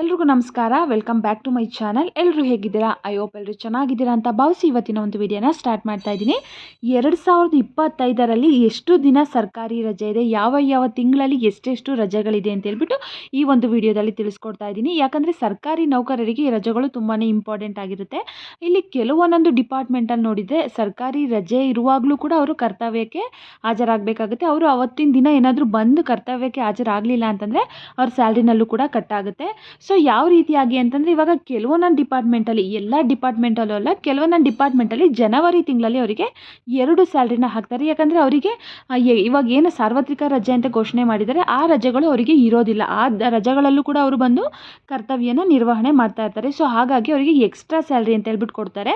ಎಲ್ರಿಗೂ ನಮಸ್ಕಾರ. Welcome back to my channel ಎಲ್ಲರೂ ಹೇಗಿದ್ದೀರಾ? ಐ ಹೋಪ್ ಎಲ್ಲರೂ ಚೆನ್ನಾಗಿದ್ದೀರಾ ಅಂತ ಭಾವಿಸಿ ಇವತ್ತಿನ ಒಂದು ವಿಡಿಯೋನ ಸ್ಟಾರ್ಟ್ ಮಾಡ್ತಾ ಇದ್ದೀನಿ. ಎರಡು ಸಾವಿರದ ಇಪ್ಪತ್ತೈದರಲ್ಲಿ ಎಷ್ಟು ದಿನ ಸರ್ಕಾರಿ ರಜೆ ಇದೆ, ಯಾವ ಯಾವ ತಿಂಗಳಲ್ಲಿ ಎಷ್ಟೆಷ್ಟು ರಜೆಗಳಿದೆ ಅಂತ ಹೇಳ್ಬಿಟ್ಟು ಈ ಒಂದು ವಿಡಿಯೋದಲ್ಲಿ ತಿಳಿಸ್ಕೊಡ್ತಾ ಇದ್ದೀನಿ. ಯಾಕಂದರೆ ಸರ್ಕಾರಿ ನೌಕರರಿಗೆ ರಜೆಗಳು ತುಂಬಾ ಇಂಪಾರ್ಟೆಂಟ್ ಆಗಿರುತ್ತೆ. ಇಲ್ಲಿ ಕೆಲವೊಂದೊಂದು ಡಿಪಾರ್ಟ್ಮೆಂಟಲ್ಲಿ ನೋಡಿದರೆ ಸರ್ಕಾರಿ ರಜೆ ಇರುವಾಗಲೂ ಕೂಡ ಅವರು ಕರ್ತವ್ಯಕ್ಕೆ ಹಾಜರಾಗಬೇಕಾಗುತ್ತೆ. ಅವರು ಅವತ್ತಿನ ದಿನ ಏನಾದರೂ ಬಂದು ಕರ್ತವ್ಯಕ್ಕೆ ಹಾಜರಾಗಲಿಲ್ಲ ಅಂತಂದರೆ ಅವ್ರ ಸ್ಯಾಲ್ರಿನಲ್ಲೂ ಕೂಡ ಕಟ್ ಆಗುತ್ತೆ. ಸೊ ಯಾವ ರೀತಿಯಾಗಿ ಅಂತಂದರೆ ಇವಾಗ ಕೆಲವೊಂದೊಂದು ಡಿಪಾರ್ಟ್ಮೆಂಟಲ್ಲಿ ಎಲ್ಲ ಡಿಪಾರ್ಟ್ಮೆಂಟಲ್ಲೂ ಅಲ್ಲ ಕೆಲವೊಂದೊಂದು ಡಿಪಾರ್ಟ್ಮೆಂಟಲ್ಲಿ ಜನವರಿ ತಿಂಗಳಲ್ಲಿ ಅವರಿಗೆ ಎರಡು ಸ್ಯಾಲ್ರಿನ ಹಾಕ್ತಾರೆ. ಯಾಕಂದರೆ ಅವರಿಗೆ ಇವಾಗ ಏನು ಸಾರ್ವತ್ರಿಕ ರಜೆ ಅಂತ ಘೋಷಣೆ ಮಾಡಿದರೆ ಆ ರಜೆಗಳು ಅವರಿಗೆ ಇರೋದಿಲ್ಲ. ಆ ರಜೆಗಳಲ್ಲೂ ಕೂಡ ಅವರು ಬಂದು ಕರ್ತವ್ಯನ ನಿರ್ವಹಣೆ ಮಾಡ್ತಾ ಇರ್ತಾರೆ. ಸೊ ಹಾಗಾಗಿ ಅವರಿಗೆ ಎಕ್ಸ್ಟ್ರಾ ಸ್ಯಾಲ್ರಿ ಅಂತ ಹೇಳ್ಬಿಟ್ಟು ಕೊಡ್ತಾರೆ.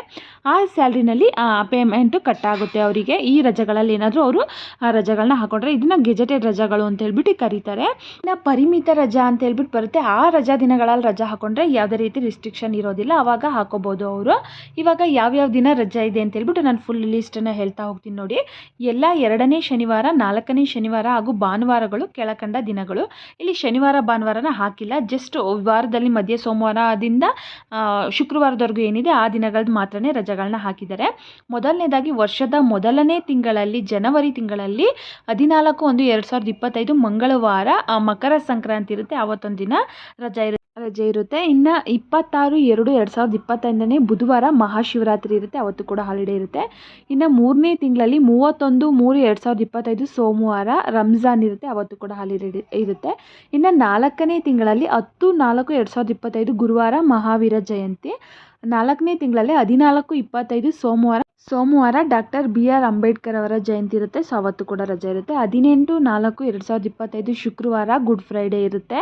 ಆ ಸ್ಯಾಲ್ರಿನಲ್ಲಿ ಪೇಮೆಂಟು ಕಟ್ ಆಗುತ್ತೆ ಅವರಿಗೆ. ಈ ರಜೆಗಳಲ್ಲಿ ಏನಾದರೂ ಅವರು, ಆ ರಜೆಗಳನ್ನ ಹಾಕೊಂಡ್ರೆ, ಇದನ್ನ ಗೆಜೆಟೆಡ್ ರಜೆಗಳು ಅಂತ ಹೇಳ್ಬಿಟ್ಟು ಕರೀತಾರೆ. ಇನ್ನು ಪರಿಮಿತ ರಜಾ ಅಂತ ಹೇಳ್ಬಿಟ್ಟು ಬರುತ್ತೆ. ಆ ರಜಾ ದಿನಗಳಲ್ಲಿ ರಜಾ ಹಾಕೊಂಡ್ರೆ ಯಾವುದೇ ರೀತಿ ರಿಸ್ಟ್ರಿಕ್ಷನ್ ಇರೋದಿಲ್ಲ ಆವಾಗ ಹಾಕೋಬೋದು ಅವರು. ಇವಾಗ ಯಾವ್ಯಾವ ದಿನ ರಜಾ ಇದೆ ಅಂತ ಹೇಳ್ಬಿಟ್ಟು ನಾನು ಫುಲ್ ಲಿಸ್ಟನ್ನು ಹೇಳ್ತಾ ಹೋಗ್ತೀನಿ ನೋಡಿ. ಎಲ್ಲ ಎರಡನೇ ಶನಿವಾರ, ನಾಲ್ಕನೇ ಶನಿವಾರ ಹಾಗೂ ಭಾನುವಾರಗಳು ಕೆಳಕಂಡ ದಿನಗಳು. ಇಲ್ಲಿ ಶನಿವಾರ, ಭಾನುವಾರನ ಹಾಕಿಲ್ಲ. ಜಸ್ಟ್ ವಾರದಲ್ಲಿ ಮಧ್ಯೆ ಸೋಮವಾರದಿಂದ ಶುಕ್ರವಾರದವರೆಗೂ ಏನಿದೆ ಆ ದಿನಗಳದ್ದು ಮಾತ್ರನೇ ರಜಗಳನ್ನ ಹಾಕಿದ್ದಾರೆ. ಮೊದಲನೇದಾಗಿ ವರ್ಷದ ಮೊದಲನೇ ತಿಂಗಳಲ್ಲಿ, ಜನವರಿ ತಿಂಗಳಲ್ಲಿ ಹದಿನಾಲ್ಕು ಒಂದು ಎರಡು ಸಾವಿರದ ಇಪ್ಪತ್ತೈದು ಮಂಗಳವಾರ ಮಕರ ಸಂಕ್ರಾಂತಿ ಇರುತ್ತೆ. ಆವತ್ತೊಂದು ದಿನ ರಜಾ ಇರುತ್ತೆ. ರಜೆ ಇರುತ್ತೆ. ಇನ್ನು ಇಪ್ಪತ್ತಾರು, ಎರಡು ಎರಡು ಸಾವಿರದ ಇಪ್ಪತ್ತೈದನೇ ಬುಧವಾರ ಮಹಾಶಿವರಾತ್ರಿ ಇರುತ್ತೆ. ಅವತ್ತು ಕೂಡ ಹಾಲಿಡೇ ಇರುತ್ತೆ. ಇನ್ನು ಮೂರನೇ ತಿಂಗಳಲ್ಲಿ ಮೂವತ್ತೊಂದು, ಮೂರು, ಎರಡು ಸಾವಿರದ ಇಪ್ಪತ್ತೈದು ಸೋಮವಾರ ರಂಜಾನ್ ಇರುತ್ತೆ. ಅವತ್ತು ಕೂಡ ಹಾಲಿಡೇ ಇರುತ್ತೆ. ಇನ್ನು ನಾಲ್ಕನೇ ತಿಂಗಳಲ್ಲಿ ಹತ್ತು, ನಾಲ್ಕು, ಎರಡು ಸಾವಿರದ ಇಪ್ಪತ್ತೈದು ಗುರುವಾರ ಮಹಾವೀರ ಜಯಂತಿ. ನಾಲ್ಕನೇ ತಿಂಗಳಲ್ಲಿ ಹದಿನಾಲ್ಕು, ಇಪ್ಪತ್ತೈದು ಸೋಮವಾರ ಸೋಮವಾರ ಡಾಕ್ಟರ್ ಬಿ ಆರ್ ಅಂಬೇಡ್ಕರ್ ಅವರ ಜಯಂತಿ ಇರುತ್ತೆ. ಸೊ ಅವತ್ತು ಕೂಡ ರಜೆ ಇರುತ್ತೆ. ಹದಿನೆಂಟು, ನಾಲ್ಕು, ಎರಡು ಸಾವಿರದ ಇಪ್ಪತ್ತೈದು ಶುಕ್ರವಾರ ಗುಡ್ ಫ್ರೈಡೇ ಇರುತ್ತೆ.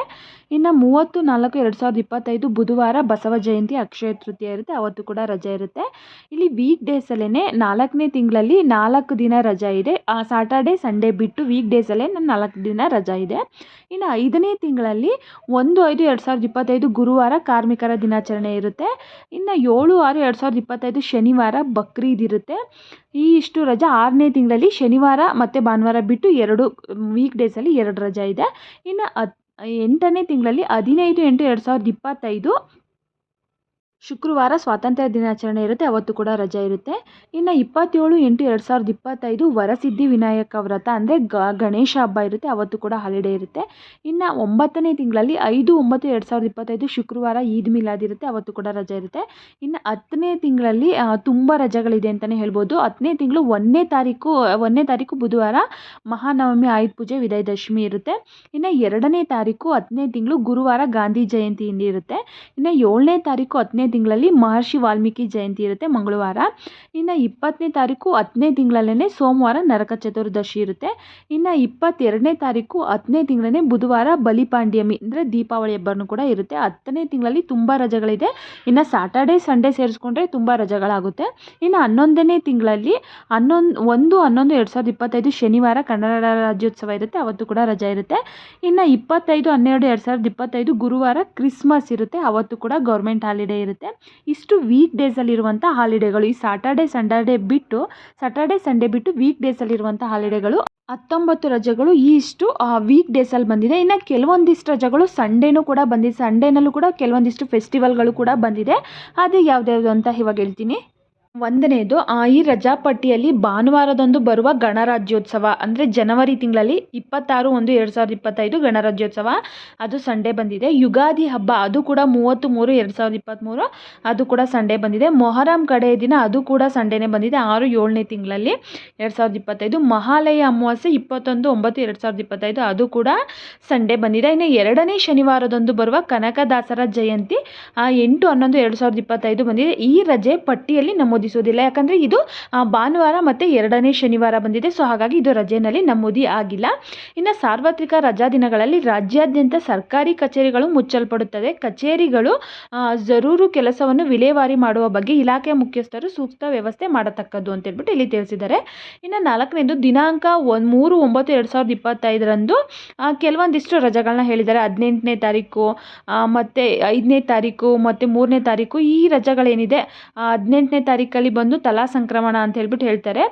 ಇನ್ನು ಮೂವತ್ತು, ನಾಲ್ಕು, ಎರಡು ಸಾವಿರದ ಇಪ್ಪತ್ತೈದು ಬುಧವಾರ ಬಸವ ಜಯಂತಿ, ಅಕ್ಷಯ ತೃತೀಯ ಇರುತ್ತೆ. ಅವತ್ತು ಕೂಡ ರಜೆ ಇರುತ್ತೆ. ಇಲ್ಲಿ ವೀಕ್ ಡೇಸಲ್ಲೇ ನಾಲ್ಕನೇ ತಿಂಗಳಲ್ಲಿ ನಾಲ್ಕು ದಿನ ರಜಾ ಇದೆ. ಆ ಸಾಟರ್ಡೆ ಸಂಡೇ ಬಿಟ್ಟು ವೀಕ್ ಡೇಸಲ್ಲೇ ನನ್ನ ನಾಲ್ಕು ದಿನ ರಜಾ ಇದೆ. ಇನ್ನು ಐದನೇ ತಿಂಗಳಲ್ಲಿ ಒಂದು, ಐದು, ಎರಡು ಸಾವಿರದ ಇಪ್ಪತ್ತೈದು ಗುರುವಾರ ಕಾರ್ಮಿಕರ ದಿನಾಚರಣೆ ಇರುತ್ತೆ. ಇನ್ನು ಏಳು, ಆರು, ಎರಡು ಸಾವಿರದ ಇಪ್ಪತ್ತೈದು ಶನಿವಾರ ಬಕ್ರೀದ್ ಇರುತ್ತೆ. ಈ ಇಷ್ಟು ರಜಾ ಆರನೇ ತಿಂಗಳಲ್ಲಿ ಶನಿವಾರ ಮತ್ತು ಭಾನುವಾರ ಬಿಟ್ಟು ಎರಡು ವೀಕ್ ಡೇಸಲ್ಲಿ ಎರಡು ರಜಾ ಇದೆ. ಇನ್ನು ಹತ್, ಎಂಟನೇ ತಿಂಗಳಲ್ಲಿ ಹದಿನೈದು ಎಂಟು ಎರಡು ಸಾವಿರದ ಇಪ್ಪತ್ತೈದು ಶುಕ್ರವಾರ ಸ್ವಾತಂತ್ರ್ಯ ದಿನಾಚರಣೆ ಇರುತ್ತೆ, ಅವತ್ತು ಕೂಡ ರಜೆ ಇರುತ್ತೆ. ಇನ್ನು ಇಪ್ಪತ್ತೇಳು ಎಂಟು ಎರಡು ಸಾವಿರದ ಇಪ್ಪತ್ತೈದು ವರಸಿದ್ಧಿ ವಿನಾಯಕ ವ್ರತ ಅಂದರೆ ಗ, ಗಣೇಶ ಹಬ್ಬ ಇರುತ್ತೆ, ಅವತ್ತು ಕೂಡ ಹಾಲಿಡೇ ಇರುತ್ತೆ. ಇನ್ನು ಒಂಬತ್ತನೇ ತಿಂಗಳಲ್ಲಿ ಐದು ಒಂಬತ್ತು ಎರಡು ಸಾವಿರದ ಇಪ್ಪತ್ತೈದು ಶುಕ್ರವಾರ ಈದ್ ಮಿಲಾದ್ ಇರುತ್ತೆ, ಅವತ್ತು ಕೂಡ ರಜೆ ಇರುತ್ತೆ. ಇನ್ನು ಹತ್ತನೇ ತಿಂಗಳಲ್ಲಿ ತುಂಬ ರಜೆಗಳಿದೆ ಅಂತಲೇ ಹೇಳ್ಬೋದು. ಹತ್ತನೇ ತಿಂಗಳು ಒಂದನೇ ತಾರೀಕು ಒಂದನೇ ತಾರೀಕು ಬುಧವಾರ ಮಹಾನವಮಿ, ಆಯುಧ ಪೂಜೆ, ವಿಜಯದಶಮಿ ಇರುತ್ತೆ. ಇನ್ನು ಎರಡನೇ ತಾರೀಕು ಹತ್ತನೇ ತಿಂಗಳು ಗುರುವಾರ ಗಾಂಧಿ ಜಯಂತಿ ಇರುತ್ತೆ. ಇನ್ನು ಏಳನೇ ತಾರೀಕು ಹತ್ತನೇ ತಿಂಗಳಲ್ಲಿ ಮಹರ್ಷಿ ವಾಲ್ಮೀಕಿ ಜಯಂತಿ ಇರುತ್ತೆ ಮಂಗಳವಾರ. ಇನ್ನು ಇಪ್ಪತ್ತನೇ ತಾರೀಕು ಹತ್ತನೇ ತಿಂಗಳಲ್ಲೇ ಸೋಮವಾರ ನರಕ ಚತುರ್ದಶಿ ಇರುತ್ತೆ. ಇನ್ನು ಇಪ್ಪತ್ತೆರಡನೇ ತಾರೀಕು ಹತ್ತನೇ ತಿಂಗಳೇ ಬುಧವಾರ ಬಲಿಪಾಂಡ್ಯಮಿ ಅಂದರೆ ದೀಪಾವಳಿ ಹಬ್ಬನೂ ಕೂಡ ಇರುತ್ತೆ. ಹತ್ತನೇ ತಿಂಗಳಲ್ಲಿ ತುಂಬ ರಜೆಗಳಿದೆ. ಇನ್ನು ಸಾಟರ್ಡೆ ಸಂಡೇ ಸೇರಿಸ್ಕೊಂಡ್ರೆ ತುಂಬ ರಜೆಗಳಾಗುತ್ತೆ. ಇನ್ನು ಹನ್ನೊಂದನೇ ತಿಂಗಳಲ್ಲಿ ಹನ್ನೊಂದು, ಒಂದು, ಹನ್ನೊಂದು, ಎರಡು ಸಾವಿರದ ಇಪ್ಪತ್ತೈದು ಶನಿವಾರ ಕನ್ನಡ ರಾಜ್ಯೋತ್ಸವ ಇರುತ್ತೆ. ಅವತ್ತು ಕೂಡ ರಜೆ ಇರುತ್ತೆ. ಇನ್ನು ಇಪ್ಪತ್ತೈದು, ಹನ್ನೆರಡು, ಎರಡು ಸಾವಿರದ ಇಪ್ಪತ್ತೈದು ಗುರುವಾರ ಕ್ರಿಸ್ಮಸ್ ಇರುತ್ತೆ. ಅವತ್ತು ಕೂಡ ಗೌರ್ಮೆಂಟ್ ಹಾಲಿಡೇ ಇರುತ್ತೆ. ಇಷ್ಟು ವೀಕ್ ಡೇಸಲ್ಲಿರುವಂಥ ಹಾಲಿಡೇಗಳು ಈ ಸಾಟರ್ಡೆ ಸಂಡರ್ಡೇ ಬಿಟ್ಟು ಸಾಟರ್ಡೆ ಸಂಡೇ ಬಿಟ್ಟು ವೀಕ್ ಡೇಸಲ್ಲಿರುವಂಥ ಹಾಲಿಡೇಗಳು ಹತ್ತೊಂಬತ್ತು ರಜೆಗಳು ಈ ಇಷ್ಟು ವೀಕ್ ಡೇಸಲ್ಲಿ ಬಂದಿದೆ. ಇನ್ನು ಕೆಲವೊಂದಿಷ್ಟು ರಜೆಗಳು ಸಂಡೇನೂ ಕೂಡ ಬಂದಿದೆ. ಸಂಡೇನಲ್ಲೂ ಕೂಡ ಕೆಲವೊಂದಿಷ್ಟು ಫೆಸ್ಟಿವಲ್ಗಳು ಕೂಡ ಬಂದಿದೆ. ಅದು ಯಾವ್ದ್ಯಾವುದು ಅಂತ ಇವಾಗ ಹೇಳ್ತೀನಿ. ಒಂದನೇದು ಆ, ಈ ರಜಾಪಟ್ಟಿಯಲ್ಲಿ ಭಾನುವಾರದಂದು ಬರುವ ಗಣರಾಜ್ಯೋತ್ಸವ ಅಂದರೆ ಜನವರಿ ತಿಂಗಳಲ್ಲಿ ಇಪ್ಪತ್ತಾರು ಒಂದು ಎರಡು ಸಾವಿರದ ಇಪ್ಪತ್ತೈದು ಗಣರಾಜ್ಯೋತ್ಸವ. ಅದು ಸಂಡೇ ಬಂದಿದೆ. ಯುಗಾದಿ ಹಬ್ಬ ಅದು ಕೂಡ ಮೂವತ್ತು ಮೂರು ಎರಡು ಸಾವಿರದ ಇಪ್ಪತ್ತ್ಮೂರು ಅದು ಕೂಡ ಸಂಡೇ ಬಂದಿದೆ. ಮೊಹರಂ ಕಡೆಯ ದಿನ ಅದು ಕೂಡ ಸಂಡೇನೇ ಬಂದಿದೆ ಆರು ಏಳನೇ ತಿಂಗಳಲ್ಲಿ ಎರಡು ಸಾವಿರದ ಇಪ್ಪತ್ತೈದು. ಮಹಾಲಯ ಅಮಾವಾಸ್ಯೆ ಇಪ್ಪತ್ತೊಂದು ಒಂಬತ್ತು ಎರಡು ಸಾವಿರದ ಇಪ್ಪತ್ತೈದು ಅದು ಕೂಡ ಸಂಡೇ ಬಂದಿದೆ. ಇನ್ನು ಎರಡನೇ ಶನಿವಾರದಂದು ಬರುವ ಕನಕದಾಸರ ಜಯಂತಿ ಆ, ಎಂಟು ಹನ್ನೊಂದು ಎರಡು ಸಾವಿರದ ಇಪ್ಪತ್ತೈದು ಬಂದಿದೆ. ಈ ರಜೆ ಪಟ್ಟಿಯಲ್ಲಿ ನಮೂದಿಸುವುದಿಲ್ಲ ಯಾಕಂದರೆ ಇದು ಭಾನುವಾರ ಮತ್ತು ಎರಡನೇ ಶನಿವಾರ ಬಂದಿದೆ. ಸೊ, ಹಾಗಾಗಿ ಇದು ರಜೆಯಲ್ಲಿ ನಮೂದಿ ಆಗಿಲ್ಲ. ಇನ್ನು ಸಾರ್ವತ್ರಿಕ ರಜಾ ದಿನಗಳಲ್ಲಿ ರಾಜ್ಯಾದ್ಯಂತ ಸರ್ಕಾರಿ ಕಚೇರಿಗಳು ಮುಚ್ಚಲ್ಪಡುತ್ತದೆ ಕಚೇರಿಗಳು ಜರೂರು ಕೆಲಸವನ್ನು ವಿಲೇವಾರಿ ಮಾಡುವ ಬಗ್ಗೆ ಇಲಾಖೆ ಮುಖ್ಯಸ್ಥರು ಸೂಕ್ತ ವ್ಯವಸ್ಥೆ ಮಾಡತಕ್ಕದ್ದು ಅಂತ ಹೇಳ್ಬಿಟ್ಟು ಇಲ್ಲಿ ತಿಳಿಸಿದ್ದಾರೆ. ಇನ್ನು ನಾಲ್ಕನೇದು, ದಿನಾಂಕ ಒಂದು ಮೂರು ಒಂಬತ್ತು ಎರಡು ಸಾವಿರದ ಇಪ್ಪತ್ತೈದರಂದು ಕೆಲವೊಂದಿಷ್ಟು ರಜೆಗಳನ್ನ ಹೇಳಿದ್ದಾರೆ. ಹದಿನೆಂಟನೇ ತಾರೀಕು ಮತ್ತು ಐದನೇ ತಾರೀಕು, ಮತ್ತು ಮೂರನೇ ತಾರೀಕು ಈ ರಜೆಗಳೇನಿದೆ ಹದಿನೆಂಟನೇ ತಾರೀಕು ತಾರೀಕಲ್ಲಿ ಬಂದು ತಲಾ ಸಂಕ್ರಮಣ ಅಂತ ಹೇಳ್ಬಿಟ್ಟು ಹೇಳ್ತಾರೆ.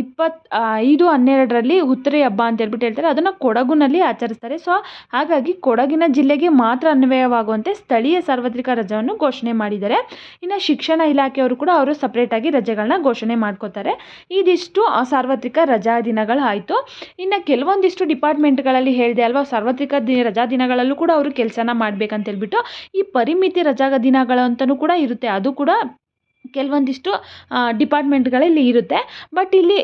ಇಪ್ಪತ್ತು ಐದು, ಹನ್ನೆರಡರಲ್ಲಿ ಹುತ್ತರಿ ಹಬ್ಬ ಅಂತ ಹೇಳ್ಬಿಟ್ಟು ಹೇಳ್ತಾರೆ. ಅದನ್ನು ಕೊಡಗುನಲ್ಲಿ ಆಚರಿಸ್ತಾರೆ. ಸೊ, ಹಾಗಾಗಿ ಕೊಡಗಿನ ಜಿಲ್ಲೆಗೆ ಮಾತ್ರ ಅನ್ವಯವಾಗುವಂತೆ ಸ್ಥಳೀಯ ಸಾರ್ವತ್ರಿಕ ರಜವನ್ನು ಘೋಷಣೆ ಮಾಡಿದ್ದಾರೆ. ಇನ್ನು ಶಿಕ್ಷಣ ಇಲಾಖೆಯವರು ಕೂಡ ಅವರು ಸಪ್ರೇಟಾಗಿ ರಜೆಗಳನ್ನ ಘೋಷಣೆ ಮಾಡ್ಕೋತಾರೆ. ಇದಿಷ್ಟು ಸಾರ್ವತ್ರಿಕ ರಜಾ ದಿನಗಳು ಆಯಿತು. ಇನ್ನು ಕೆಲವೊಂದಿಷ್ಟು ಡಿಪಾರ್ಟ್ಮೆಂಟ್ಗಳಲ್ಲಿ ಹೇಳಿದೆ ಅಲ್ವಾ, ಸಾರ್ವತ್ರಿಕ ದಿನ ರಜಾ ದಿನಗಳಲ್ಲೂ ಕೂಡ ಅವರು ಕೆಲಸನ ಮಾಡ್ಬೇಕಂತ ಹೇಳ್ಬಿಟ್ಟು ಈ ಪರಿಮಿತಿ ರಜಾ ದಿನಗಳು ಅಂತಲೂ ಕೂಡ ಇರುತ್ತೆ. ಅದು ಕೂಡ ಕೆಲವೊಂದಿಷ್ಟು ಡಿಪಾರ್ಟ್ಮೆಂಟ್ಗಳಲ್ಲಿ ಇರುತ್ತೆ. ಬಟ್ ಇಲ್ಲಿ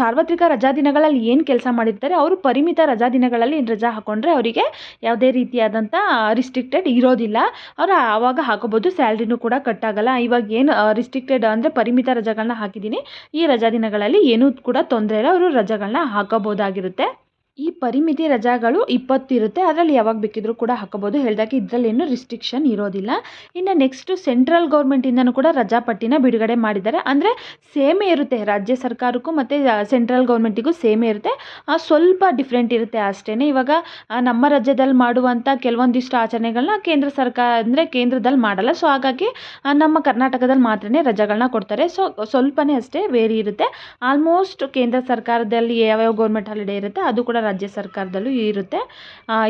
ಸಾರ್ವತ್ರಿಕ ರಜಾ ದಿನಗಳಲ್ಲಿ ಏನು ಕೆಲಸ ಮಾಡಿರ್ತಾರೆ, ಅವರು ಪರಿಮಿತ ರಜಾ ದಿನಗಳಲ್ಲಿ ರಜಾ ಹಾಕ್ಕೊಂಡ್ರೆ ಅವರಿಗೆ ಯಾವುದೇ ರೀತಿಯಾದಂಥ ರಿಸ್ಟ್ರಿಕ್ಟೆಡ್ ಇರೋದಿಲ್ಲ. ಅವರು ಆವಾಗ ಹಾಕೋಬೋದು, ಸ್ಯಾಲ್ರಿನೂ ಕೂಡ ಕಟ್ಟಾಗಲ್ಲ. ಇವಾಗ ಏನು ರಿಸ್ಟ್ರಿಕ್ಟೆಡ್ ಅಂದರೆ ಪರಿಮಿತ ರಜೆಗಳನ್ನ ಹಾಕಿದ್ದೀನಿ. ಈ ರಜಾ ದಿನಗಳಲ್ಲಿ ಏನೂ ಕೂಡ ತೊಂದರೆ ಇಲ್ಲ. ಅವರು ರಜೆಗಳನ್ನ ಹಾಕೋಬೋದಾಗಿರುತ್ತೆ ಈ ಪರಿಮಿತಿ ರಜಾಗಳು ಇಪ್ಪತ್ತು ಇರುತ್ತೆ ಅದರಲ್ಲಿ ಯಾವಾಗ ಬೇಕಿದ್ರೂ ಕೂಡ ಹಾಕೋಬೋದು ಹೇಳಿದಾಗೆ ಇದರಲ್ಲಿ ಏನು ರಿಸ್ಟ್ರಿಕ್ಷನ್ ಇರೋದಿಲ್ಲ. ಇನ್ನು ನೆಕ್ಸ್ಟು ಸೆಂಟ್ರಲ್ ಗೌರ್ಮೆಂಟಿಂದನೂ ಕೂಡ ರಜಾ ಪಟ್ಟಿನ ಬಿಡುಗಡೆ ಮಾಡಿದ್ದಾರೆ. ಅಂದರೆ ಸೇಮೇ ಇರುತ್ತೆ. ರಾಜ್ಯ ಸರ್ಕಾರಕ್ಕೂ ಮತ್ತು ಸೆಂಟ್ರಲ್ ಗೌರ್ಮೆಂಟಿಗೂ ಸೇಮೇ ಇರುತ್ತೆ. ಸ್ವಲ್ಪ ಡಿಫ್ರೆಂಟ್ ಇರುತ್ತೆ ಅಷ್ಟೇ ಇವಾಗ ನಮ್ಮ ರಾಜ್ಯದಲ್ಲಿ ಮಾಡುವಂಥ ಕೆಲವೊಂದಿಷ್ಟು ಆಚರಣೆಗಳನ್ನ ಕೇಂದ್ರ ಸರ್ಕಾರ, ಅಂದರೆ ಕೇಂದ್ರದಲ್ಲಿ ಮಾಡಲ್ಲ. ಸೊ ಹಾಗಾಗಿ ನಮ್ಮ ಕರ್ನಾಟಕದಲ್ಲಿ ಮಾತ್ರನೇ ರಜಾಗಳನ್ನ ಕೊಡ್ತಾರೆ. ಸೊ ಸ್ವಲ್ಪನೇ ಅಷ್ಟೇ ವೇರಿ ಇರುತ್ತೆ. ಆಲ್ಮೋಸ್ಟ್ ಕೇಂದ್ರ ಸರ್ಕಾರದಲ್ಲಿ ಯಾವ್ಯಾವ ಗೌರ್ಮೆಂಟ್ ಹಾಲಿಡೇ ಇರುತ್ತೆ, ಅದು ಕೂಡ ರಾಜ್ಯ ಸರ್ಕಾರದಲ್ಲೂ ಇರುತ್ತೆ.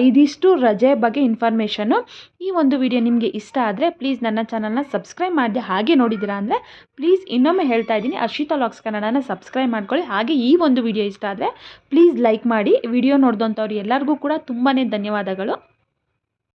ಇದಿಷ್ಟು ರಜೆ ಬಗ್ಗೆ ಇನ್ಫಾರ್ಮೇಷನ್ನು ಈ ಒಂದು ವಿಡಿಯೋ ನಿಮಗೆ ಇಷ್ಟ ಆದರೆ ಪ್ಲೀಸ್ ನನ್ನ ಚಾನಲ್ನ ಸಬ್ಸ್ಕ್ರೈಬ್ ಮಾಡಿದೆ ಹಾಗೆ ನೋಡಿದ್ದೀರಾ ಅಂದರೆ ಪ್ಲೀಸ್ ಇನ್ನೊಮ್ಮೆ ಹೇಳ್ತಾ ಇದ್ದೀನಿ. ಅರ್ಷಿತಾ ಲಾಕ್ಸ್ ಕನ್ನಡನ ಸಬ್ಸ್ಕ್ರೈಬ್ ಮಾಡ್ಕೊಳ್ಳಿ. ಹಾಗೆ ಈ ಒಂದು ವಿಡಿಯೋ ಇಷ್ಟ ಆದರೆ ಪ್ಲೀಸ್ ಲೈಕ್ ಮಾಡಿ. ವಿಡಿಯೋ ನೋಡಿದಂಥವ್ರು ಎಲ್ಲರಿಗೂ ಕೂಡ ತುಂಬಾ ಧನ್ಯವಾದಗಳು.